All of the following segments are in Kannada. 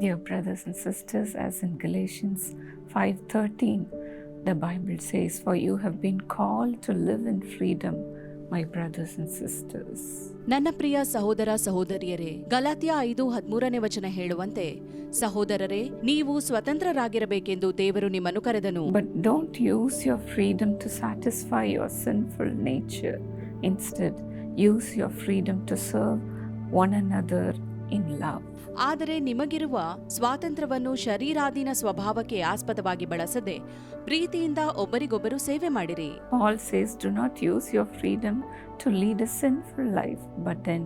Dear brothers and sisters, as in Galatians 5:13, the Bible says, "For you have been called to live in freedom, my brothers and sisters." ನನ್ನ ಪ್ರಿಯ ಸಹೋದರ ಸಹೋದರಿಯರೇ ಗಲಾತ್ಯ ಐದು ಹದ್ಮೂರನೇ ವಚನ ಹೇಳುವಂತೆ ಸಹೋದರರೇ ನೀವು ಸ್ವತಂತ್ರರಾಗಿರಬೇಕೆಂದು ದೇವರು ನಿಮ್ಮನ್ನು ಕರೆದನು But don't use your freedom to satisfy your sinful nature. Instead, use your freedom to serve one another in love ಆದರೆ ನಿಮಗಿರುವ ಸ್ವಾತಂತ್ರ್ಯವನ್ನು ಶರೀರಾಧೀನ ಸ್ವಭಾವಕ್ಕೆ ಆಸ್ಪದವಾಗಿ ಬಳಸದೆ ಪ್ರೀತಿಯಿಂದ ಒಬ್ಬರಿಗೊಬ್ಬರು ಸೇವೆ ಮಾಡಿರಿ. Paul says, Do not use your freedom to lead a sinful life, but then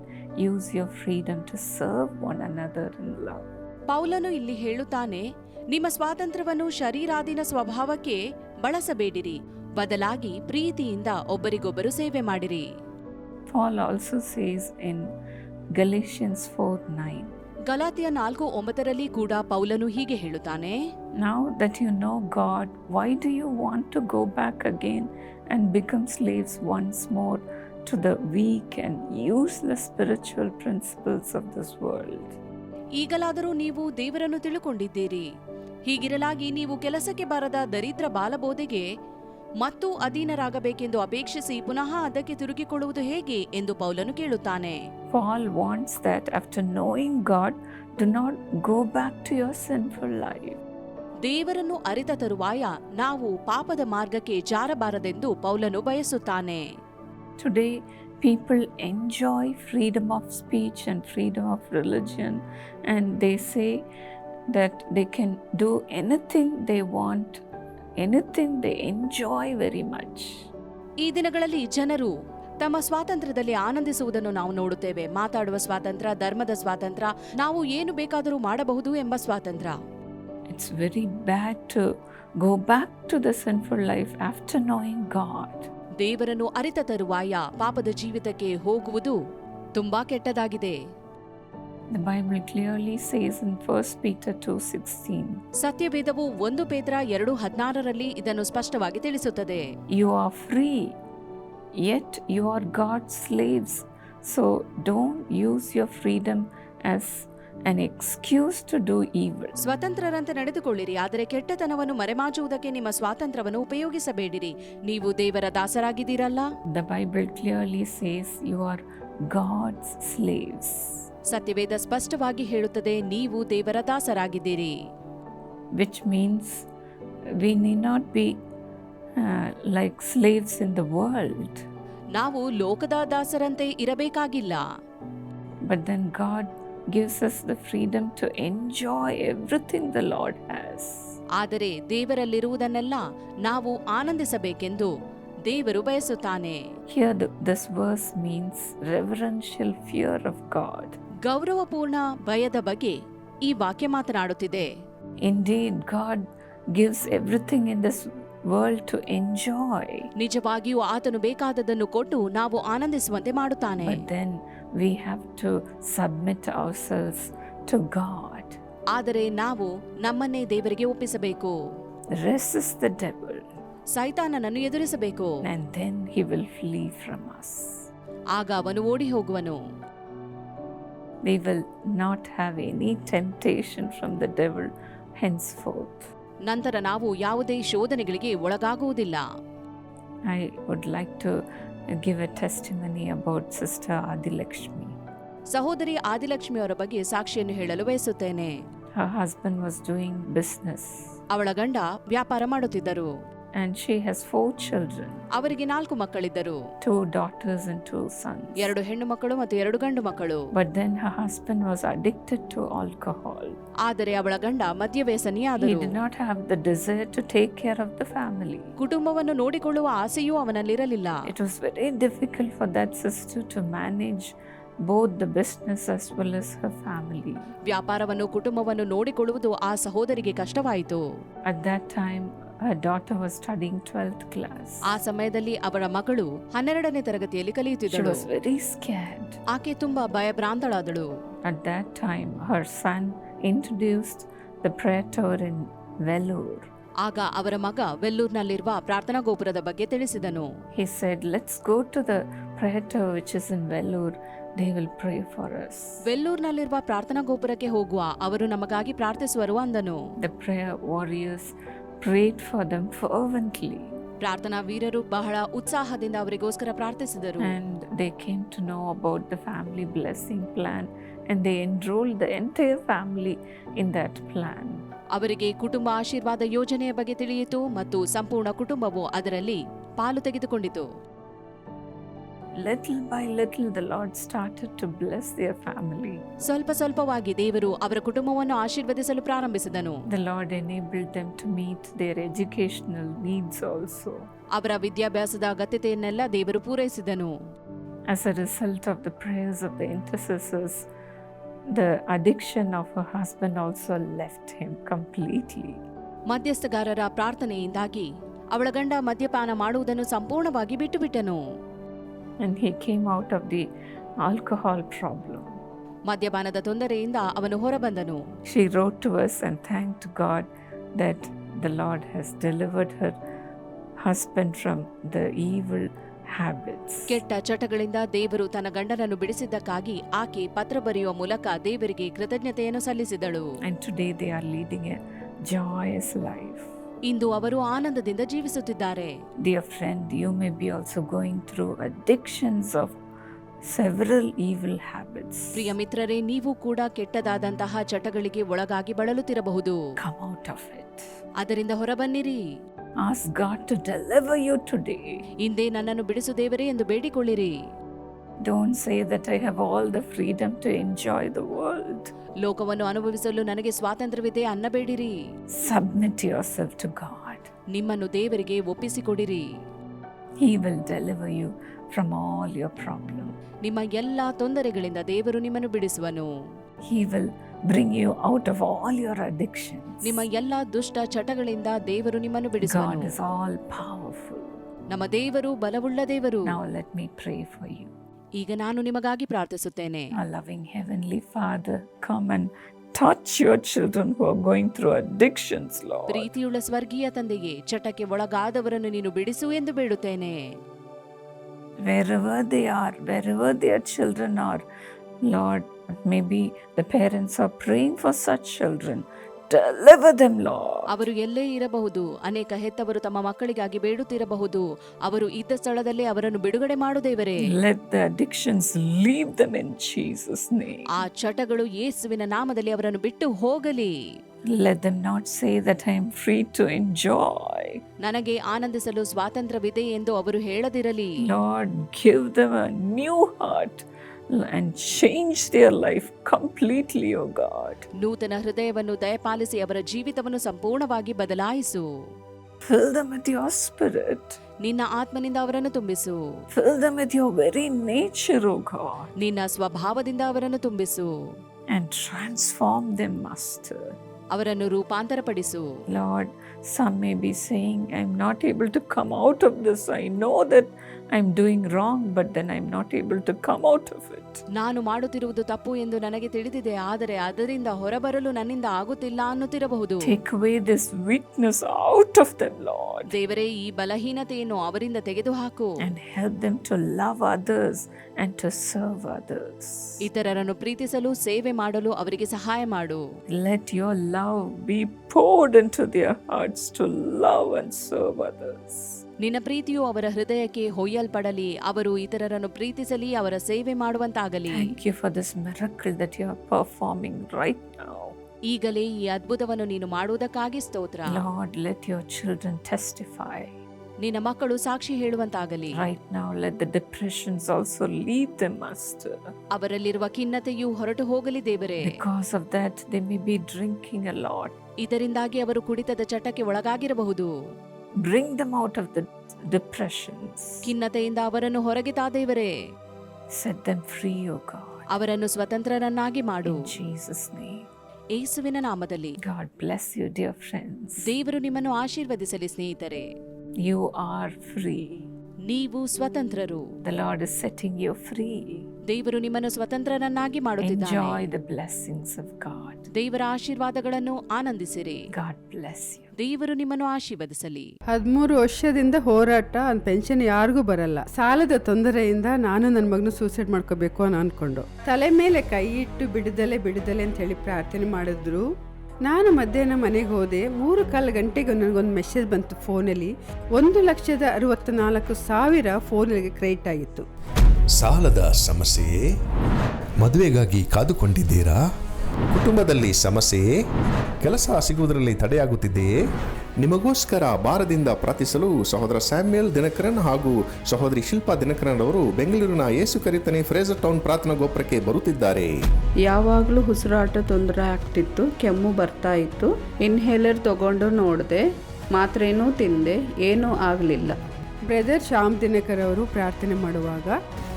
use your freedom to serve one another in love. ಪೌಲನು ಇಲ್ಲಿ ಹೇಳುತ್ತಾನೆ ನಿಮ್ಮ ಸ್ವಾತಂತ್ರ್ಯವನ್ನು ಶರೀರಾಧೀನ ಸ್ವಭಾವಕ್ಕೆ ಬಳಸಬೇಡಿರಿ. ಬದಲಾಗಿ ಪ್ರೀತಿಯಿಂದ ಒಬ್ಬರಿಗೊಬ್ಬರು ಸೇವೆ ಮಾಡಿರಿ. Paul also says in Galatians 4 9, ಗಲಾತಿಯ ನಾಲ್ಕು ಒಂಬತ್ತರಲ್ಲಿ ಕೂಡ ಪೌಲನು ಹೀಗೆ ಹೇಳುತ್ತಾನೆ Now that you know God, why do you want to go back again and become slaves once more to the weak and useless spiritual principles of this world ಈಗಲಾದರೂ ನೀವು ದೇವರನ್ನು ತಿಳುಕೊಂಡಿದ್ದೀರಿ ಹೀಗಿರಲಾಗಿ ನೀವು ಕೆಲಸಕ್ಕೆ ಬಾರದ ದರಿದ್ರ ಬಾಲಬೋಧೆಗೆ ಮತ್ತು ಅಧೀನರಾಗಬೇಕೆಂದು ಅಪೇಕ್ಷಿಸಿ ಪುನಃ ಅದಕ್ಕೆ ತಿರುಗಿಕೊಳ್ಳುವುದು ಹೇಗೆ ಎಂದು ಪೌಲನು ಕೇಳುತ್ತಾನೆ. Paul wants that after knowing God do not go back to your sinful life ದೇವರನ್ನು ಅರಿತ ತರುವಾಯ ನಾವು ಪಾಪದ ಮಾರ್ಗಕ್ಕೆ ಜಾರಬಾರದೆಂದು ಪೌಲನು ಬಯಸುತ್ತಾನೆ. Today people enjoy freedom of speech and freedom of religion and they say that they can do anything they want anything they enjoy very much ಈ ದಿನಗಳಲ್ಲಿ ಜನರು ತಮ್ಮ ಸ್ವಾತಂತ್ರ್ಯದಲ್ಲಿ ಆನಂದಿಸುವುದನ್ನು ನಾವು ನೋಡುತ್ತೇವೆ. ಮಾತಾಡುವ ಸ್ವಾತಂತ್ರ್ಯ ಧರ್ಮದ ಸ್ವಾತಂತ್ರ್ಯ ನಾವು ಏನು ಬೇಕಾದರೂ ಮಾಡಬಹುದು ಎಂಬ ಸ್ವಾತಂತ್ರ್ಯ. It's very bad to go back to the sinful life after knowing God ದೇವರನ್ನು ಅರಿತ ತರುವಾಯ ಪಾಪದ ಜೀವಿತಕ್ಕೆ ಹೋಗುವುದು ತುಂಬಾ ಕೆಟ್ಟದಾಗಿದೆ. The Bible clearly says in 1 Peter 2:16, ಸತ್ಯವೇದವು ಒಂದು ಪೇತ್ರ ಎರಡು ಹದಿನಾರರಲ್ಲಿ ಇದನ್ನು ಸ್ಪಷ್ಟವಾಗಿ ತಿಳಿಸುತ್ತದೆ You are free, yet you are God's slaves. So don't use your freedom as an excuse to do evil. ಸ್ವತಂತ್ರರಂತೆ ನಡೆದುಕೊಳ್ಳಿರಿ ಆದರೆ ಕೆಟ್ಟತನವನ್ನು ಮರೆಮಾಚುವುದಕ್ಕೆ ನಿಮ್ಮ ಸ್ವಾತಂತ್ರ್ಯವನ್ನು ಉಪಯೋಗಿಸಬೇಡಿರಿ ನೀವು ದೇವರ ದಾಸರಾಗಿದ್ದೀರಲ್ಲ The Bible clearly says you are God's slaves, ಸತ್ಯವೇದ ಸ್ಪಷ್ಟವಾಗಿ ಹೇಳುತ್ತದೆ ನೀವು ದೇವರ ದಾಸರಾಗಿದ್ದೀರಿ which means we need not be like slaves in the world ನಾವು ಲೋಕದ ದಾಸರಂತೆ ಇರಬೇಕಾಗಿಲ್ಲ but then God gives us the freedom to enjoy everything the Lord has. ಆದರೆ ದೇವರಲ್ಲಿರುವುದನ್ನೆಲ್ಲ ನಾವು ಆನಂದಿಸಬೇಕೆಂದು ದೇವರು ಬಯಸುತ್ತಾನೆ here this verse means reverential fear of God God. ಗೌರವಪೂರ್ಣ ಭಯದ ಬಗ್ಗೆ ಈ ವಾಕ್ಯ ಮಾತನಾಡುತ್ತಿದೆ. Indeed God gives everything in the ಸ್ ವರ್ಲ್ ಟು ಎಂಜಾಯ್ ನಿಜವಾಗಿಯೂ ಆತನು ಬೇಕಾದದ್ದನ್ನು ಕೊಟ್ಟು ನಾವು ಆನಂದಿಸುವಂತೆ ಮಾಡುತ್ತಾನೆ. And then we have to submit ourselves to God ಆದರೆ ನಾವು ನಮ್ಮನ್ನೇ ದೇವರಿಗೆ ಒಪ್ಪಿಸಬೇಕು. ರೆಸ್ ದ ಡೆಬಲ್ ಸೈತಾನನನ್ನು ಎದುರಿಸಬೇಕು. And then he will flee from us ಆಗ ಅವನು ಓಡಿ ಹೋಗುವನು. We will not have any temptation from the devil henceforth. ನಂತರ ನಾವು ಯಾವುದೇ ಶೋಧನೆಗಳಿಗೆ ಒಳಗಾಗುವುದಿಲ್ಲ I would like to give a testimony about Sister Adilakshmi. ಸಹೋದರಿ ಆದಿಲಕ್ಷ್ಮಿಯವರ ಬಗ್ಗೆ ಸಾಕ್ಷಿಯನ್ನು ಹೇಳಲು ಬಯಸುತ್ತೇನೆ Her husband was doing business ಅವಳ ಗಂಡ ವ್ಯಾಪಾರ ಮಾಡುತ್ತಿದ್ದರು and she has four children ಅವರಿಗೆ ನಾಲ್ಕು ಮಕ್ಕಳಿದ್ದರು two daughters and two sons. ಎರಡು ಹೆಣ್ಣು ಮಕ್ಕಳು ಮತ್ತು ಎರಡು ಗಂಡು ಮಕ್ಕಳು But then her husband was addicted to alcohol. ಆದರೆ ಅವಳ ಗಂಡ He did not have the desire to take care of the family. ಕುಟುಂಬವನ್ನು ನೋಡಿಕೊಳ್ಳುವ ಆಸೆಯೂ ಅವನಲ್ಲಿರಲಿಲ್ಲ It was very difficult for that sister to manage both the business as well as her family. ವ್ಯಾಪಾರವನ್ನು ಕುಟುಂಬವನ್ನು ನೋಡಿಕೊಳ್ಳುವುದು ಆ ಸಹೋದರಿಗೆ ಕಷ್ಟವಾಯಿತು At that time, ಆ ಸಮಯದಲ್ಲಿ ಅವರ ಮಗಳು ಹನ್ನೆರಡನೇ ತರಗತಿಯಲ್ಲಿ ಕಲಿಯುತ್ತಿದ್ದಳು. ಆಕೆ ತುಂಬಾ ಭಯಭ್ರಾಂತಳಾದಳು. ಆಗ ಅವರ ಮಗ ವೆಲ್ಲೂರ್ನಲ್ಲಿರುವ ಪ್ರಾರ್ಥನಾ ಗೋಪುರದ ಬಗ್ಗೆ ತಿಳಿಸಿದನು. ವೆಲ್ಲೂರ್ನಲ್ಲಿರುವ ಪ್ರಾರ್ಥನಾ ಗೋಪುರಕ್ಕೆ ಹೋಗುವ ಅವರು ನಮಗಾಗಿ ಪ್ರಾರ್ಥಿಸುವರು ಅಂದನು. The prayer warriors prayed for them fervently ಪ್ರಾರ್ಥನಾ ವೀರರು ಬಹಳ ಉತ್ಸಾಹದಿಂದ ಅವರಿಗೋಸ್ಕರ ಪ್ರಾರ್ಥಿಸಿದರು. And they came to know about the family blessing plan and they enrol the entire family in that plan ಅವರಿಗೆ ಕುಟುಂಬ ಆಶೀರ್ವಾದ ಯೋಜನೆಯ ಬಗ್ಗೆ ತಿಳಿಯಿತು ಮತ್ತು ಸಂಪೂರ್ಣ ಕುಟುಂಬವು ಅದರಲ್ಲಿ ಪಾಲು ತೆಗೆದುಕೊಂಡಿತು. Little by little, the Lord started to bless their family. ಸ್ವಲ್ಪ ಸ್ವಲ್ಪವಾಗಿ ದೇವರು ಅವರ ಕುಟುಂಬವನ್ನು ಆಶೀರ್ವದಿಸಲು ಪ್ರಾರಂಭಿಸಿದನು The Lord enabled them to meet their educational needs also. ಅವರ ವಿದ್ಯಾಭ್ಯಾಸದ ಅಗತ್ಯತೆಯನ್ನೆಲ್ಲ ದೇವರು ಪೂರೈಸಿದನು As a result of the prayers of the intercessors, the addiction of her husband also left him completely. ಮಧ್ಯಸ್ಥಗಾರರ ಪ್ರಾರ್ಥನೆಯಿಂದಾಗಿ ಅವಳ ಗಂಡ ಮದ್ಯಪಾನ ಮಾಡುವುದನ್ನು ಸಂಪೂರ್ಣವಾಗಿ ಬಿಟ್ಟುಬಿಟ್ಟನು and he came out of the alcohol problem ಮದ್ಯಪಾನದ ತೊಂದರೆಯಿಂದ ಅವನು ಹೊರಬಂದನು. She wrote to us and thank to God that the Lord has delivered her husband from the evil habits ಕೆಟ್ಟ ಚಟಗಳಿಂದ ದೇವರು ತನ್ನ ಗಂಡನನ್ನು ಬಿಡಿಸಿದ್ದಕ್ಕಾಗಿ ಆಕೆ ಪತ್ರ ಬರೆಯುವ ಮೂಲಕ ದೇವರಿಗೆ ಕೃತಜ್ಞತೆಯನ್ನು ಸಲ್ಲಿಸಿದಳು. And today they are leading a joyous life ಇಂದು ಅವರು ಆನಂದದಿಂದ ಜೀವಿಸುತ್ತಿದ್ದಾರೆ Dear friend you may be also going through addictions of several evil habits. ಪ್ರಿಯ ಮಿತ್ರರೇ ನೀವು ಕೂಡ ಕೆಟ್ಟದಾದಂತಹ ಚಟಗಳಿಗೆ ಒಳಗಾಗಿ ಬಳಲುತ್ತಿರಬಹುದು Come out of it. ಅದರಿಂದ ಹೊರಬನ್ನಿರಿ Ask God to deliver you today. ಇಂದೇ ನನ್ನನ್ನು ಬಿಡಿಸು ದೇವರೇ ಎಂದು ಬೇಡಿಕೊಳ್ಳಿರಿ Don't say that I have all the freedom to enjoy the world. ಲೋಕವನ್ನು ಅನುಭವಿಸಲು ನನಗೆ ಸ್ವಾತಂತ್ರ್ಯವಿದೆ ಅನ್ನಬೇಡಿರಿ Submit yourself to God. ನಿಮ್ಮನ್ನು ದೇವರಿಗೆ ಒಪ್ಪಿಸಿಕೊಡಿರಿ He will deliver you from all your problems. ನಿಮ್ಮ ಎಲ್ಲಾ ತೊಂದರೆಗಳಿಂದ ದೇವರು ನಿಮ್ಮನ್ನು ಬಿಡಿಸುವನು He will bring you out of all your addictions. ನಿಮ್ಮ ಎಲ್ಲಾ ದುಷ್ಟ ಚಟಗಳಿಂದ ದೇವರು ನಿಮ್ಮನ್ನು God ಬಿಡಿಸುವನು is all powerful. ನಮ್ಮ ದೇವರು ಬಲವುಳ್ಳ ದೇವರು Now let me pray for you. ಈಗ ನಾನು ನಿಮಗಾಗಿ ಪ್ರಾರ್ಥಿಸುತ್ತೇನೆ Our loving Heavenly Father, come and touch your children who are going through addictions, Lord. ಪ್ರೀತಿಯುಳ್ಳ ಸ್ವರ್ಗೀಯ ತಂದೆಯೇ ಚಟಕ್ಕೆ ಒಳಗಾದವರನ್ನು ನೀನು ಬಿಡಿಸು ಎಂದು ಬೇಡುತ್ತೇನೆ Wherever they are, wherever their children are, Lord, maybe the parents are praying for such children. Deliver them, Lord. ಅವರು ಎಲ್ಲೇ ಇರಬಹುದು ಅನೇಕ ಹೆತ್ತವರು ತಮ್ಮ ಮಕ್ಕಳಿಗಾಗಿ ಬೇಡುತ್ತಿರಬಹುದು ಅವರು ಇದ್ದ ಸ್ಥಳದಲ್ಲೇ ಅವರನ್ನು ಬಿಡುಗಡೆ ಮಾಡು ದೇವರೇ Let the addictions leave them in Jesus' name. ಆ ಚಟಗಳು ಯೇಸುವಿನ ನಾಮದಲ್ಲಿ ಅವರನ್ನು ಬಿಟ್ಟು ಹೋಗಲಿ Let them not say that I am free to enjoy. ನನಗೆ ಆನಂದಿಸಲು ಸ್ವಾತಂತ್ರ್ಯವಿದೆ ಎಂದು ಅವರು ಹೇಳದಿರಲಿ Lord, give them a new heart and change their life completely, O God. ನೂತನ ಹೃದಯವನ್ನು ದಯಪಾಲಿಸಿ ಅವರ ಜೀವಿತವನ್ನು ಸಂಪೂರ್ಣವಾಗಿ ಬದಲಾಯಿಸು Fill them with your spirit. ನಿನ್ನ ಆತ್ಮನಿಂದ ಅವರನ್ನು ತುಂಬಿಸು Fill them with your very nature, O God. ನಿನ್ನ ಸ್ವಭಾವದಿಂದ ಅವರನ್ನು ತುಂಬಿಸು And transform them, Master. ಅವರನ್ನು ರೂಪಾಂತರಪಡಿಸು Lord, some may be saying, I'm not able to come out of this. I know that I'm wrong but then I I'm not able to come out of it ನಾನು ಮಾಡುತ್ತಿರುವುದು ತಪ್ಪು ಎಂದು ನನಗೆ ತಿಳಿದಿದೆ ಆದರೆ ಅದರಿಂದ ಹೊರಬರಲು ನನ್ನಿಂದ ಆಗುತ್ತಿಲ್ಲ ಅನ್ನುತ್ತಿರಬಹುದು. Take away this weakness out of them Lord ದೇವರೇ ಈ ಬಲಹೀನತೆಯನ್ನು ಅವರಿಂದ ತೆಗೆದುಹಾಕು. And help them to love others and to serve others ಇತರರನ್ನು ಪ್ರೀತಿಸಲು ಸೇವೆ ಮಾಡಲು ಅವರಿಗೆ ಸಹಾಯ ಮಾಡು. Let love love poured poured to their hearts to love and serve others. ನಿನ್ನ ಪ್ರೀತಿಯು ಅವರ ಹೃದಯಕ್ಕೆ ಹೊಯ್ಯಲ್ಪಡಲಿ. ಅವರು ಇತರರನ್ನು ಪ್ರೀತಿಸಲಿ ಅವರ ಸೇವೆ ಮಾಡುವಂತಾಗಲಿ. ಈಗಲೇ ಈ ಅದ್ಭುತವನ್ನು ನೀನು ಮಾಡುವುದಕ್ಕಾಗಿ ಸ್ತೋತ್ರ. Lord let your children testify ನಿನ್ನ ಮಕ್ಕಳು ಸಾಕ್ಷಿ ಹೇಳುವಂತಾಗಲಿ. Right now let the depressions also leave the must ಅವರಲ್ಲಿರುವ ಖಿನ್ನತೆಯು ಹೊರಟು ಹೋಗಲಿ ದೇವರೇ. Because of that they may be drinking a lot ಇದರಿಂದಾಗಿ ಅವರು ಕುಡಿತದ ಚಟಕ್ಕೆ ಒಳಗಾಗಿರಬಹುದು. Bring them out of the depressions. ಖಿನ್ನತೆಯಿಂದ ಅವರನ್ನು ಹೊರಗೆ ತಾ ದೇವರೇ Set them free, O God. ಅವರನ್ನು ಸ್ವತಂತ್ರರನ್ನಾಗಿ ಮಾಡು Jesus' name. ಏಸುವಿನ ನಾಮದಲ್ಲಿ God bless you, dear friends. ದೇವರು ನಿಮ್ಮನ್ನು ಆಶೀರ್ವದಿಸಲಿ ಸ್ನೇಹಿತರೆ You are free. ನೀವು ಸ್ವತಂತ್ರರು. The Lord is setting you free ದೇವರು ನಿಮ್ಮನ್ನು ಸ್ವತಂತ್ರರನ್ನಾಗಿ ಮಾಡುತ್ತಿದ್ದಾನೆ. Enjoy the blessings of God ದೇವರ ಆಶೀರ್ವಾದಗಳನ್ನು ಆನಂದಿಸಿರಿ. ಗಾಡ್ ಬ್ಲೆಸ್ ಯು ದೇವರು ನಿಮ್ಮನ್ನು ಆಶೀರ್ವದಿಸಲಿ. ಹದಿಮೂರು ವರ್ಷದಿಂದ ಹೋರಾಟ ಒಂದು ಪೆನ್ಷನ್ ಯಾರಿಗೂ ಬರಲ್ಲ. ಸಾಲದ ತೊಂದರೆಯಿಂದ ನಾನು ನನ್ನ ಮಗನ ಸೂಸೈಡ್ ಮಾಡ್ಕೋಬೇಕು ಅನ್ನೋ ಅನ್ಕೊಂಡು. ತಲೆ ಮೇಲೆ ಕೈ ಇಟ್ಟು ಬಿಡದಲೆ ಬಿಡದಲೆ ಅಂತ ಹೇಳಿ ಪ್ರಾರ್ಥನೆ ಮಾಡಿದ್ರು. ನಾನು ಮಧ್ಯಾಹ್ನ ಮನೆಗೆ ಹೋದೆ. ಮೂರು ಕಾಲು ಗಂಟೆಗೆ ನನಗೊಂದು ಮೆಸೇಜ್ ಬಂತು ಫೋನಲ್ಲಿ. ಒಂದು ಲಕ್ಷದ ಅರವತ್ತ ನಾಲ್ಕು ಸಾವಿರ ಫೋನಿಗೆ ಕ್ರೆಡಿಟ್ ಆಗಿತ್ತು. ಸಾಲದ ಸಮಸ್ಯೆಯೇ ಮದುವೆಗಾಗಿ ಕಾದುಕೊಂಡಿದ್ದೀರಾ? ಕುಟುಂಬದಲ್ಲಿ ಸಮಸ್ಯೆಯೇ ಕೆಲಸ ಸಿಗುವುದರಲ್ಲಿ ತಡೆಯಾಗುತ್ತಿದೆಯೇ ನಿಮಗೋಸ್ಕರ ಭಾರದಿಂದ ಪ್ರಾರ್ಥಿಸಲು ಸಹೋದರ ಸ್ಯಾಮ್ಯಲ್ ದಿನಕರನ್ ಹಾಗೂ ಸಹೋದರಿ ಶಿಲ್ಪಾ ದಿನಕರನ್ ಅವರು ಬೆಂಗಳೂರಿನ ಏಸು ಕರಿತನೆ ಫ್ರೇಜರ್ ಟೌನ್ ಪ್ರಾರ್ಥನಾ ಗೋಪುರಕ್ಕೆ ಬರುತ್ತಿದ್ದಾರೆ. ಯಾವಾಗಲೂ ಉಸಿರಾಟ ತೊಂದರೆ ಆಗ್ತಿತ್ತು, ಕೆಮ್ಮು ಬರ್ತಾ ಇತ್ತು. ಇನ್ಹೇಲರ್ ತಗೊಂಡು ನೋಡಿದೆ, ಮಾತ್ರೇನೂ ತಿಂದೆ, ಏನೂ ಆಗಲಿಲ್ಲ. ಬ್ರದರ್ ಶ್ಯಾಮ್ ದಿನಕರ್ ಅವರು ಪ್ರಾರ್ಥನೆ ಮಾಡುವಾಗ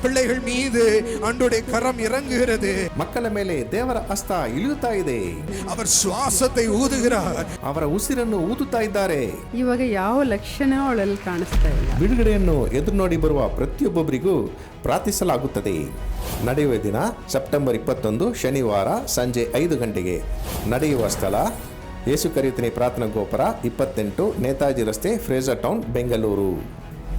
பிள்ளைகள் மீது அன்றுடைய கரம் இறங்குகிறது ಮಕ್ಕಳ ಮೇಲೆ ದೇವರ ಹಸ್ತ ಇಳಿಯುತ್ತಾ ಇದೆ அவர் சுவாசத்தை ஊதுகிறார் ಅವರ ಉಸಿರನ್ನು ಊದುತ್ತಾ ಇದ್ದಾರೆ ಇವಾಗ ಯಾವ ಲಕ್ಷಣ ಅವಳಲ್ಲಿ ಕಾಣಿಸ್ತಾ ಇಲ್ಲ ಬಿಡುಗಡೆಯನ್ನು ಎದುರು ನೋಡಿ ಬರುವ ಪ್ರತಿಯೊಬ್ಬೊಬ್ಬರಿಗೂ ಪ್ರಾರ್ಥಿಸಲಾಗುತ್ತದೆ ನಡೆಯುವ ದಿನ ಸೆಪ್ಟೆಂಬರ್ ಇಪ್ಪತ್ತೊಂದು ಶನಿವಾರ ಸಂಜೆ ಐದು ಗಂಟೆಗೆ ನಡೆಯುವ ಸ್ಥಳ ಯೇಸು ಕರಿಯುತ್ತನೆ ಪ್ರಾರ್ಥನಾ ಗೋಪುರ ಇಪ್ಪತ್ತೆಂಟು ನೇತಾಜಿ ರಸ್ತೆ ಫ್ರೇಜರ್ ಟೌನ್ ಬೆಂಗಳೂರು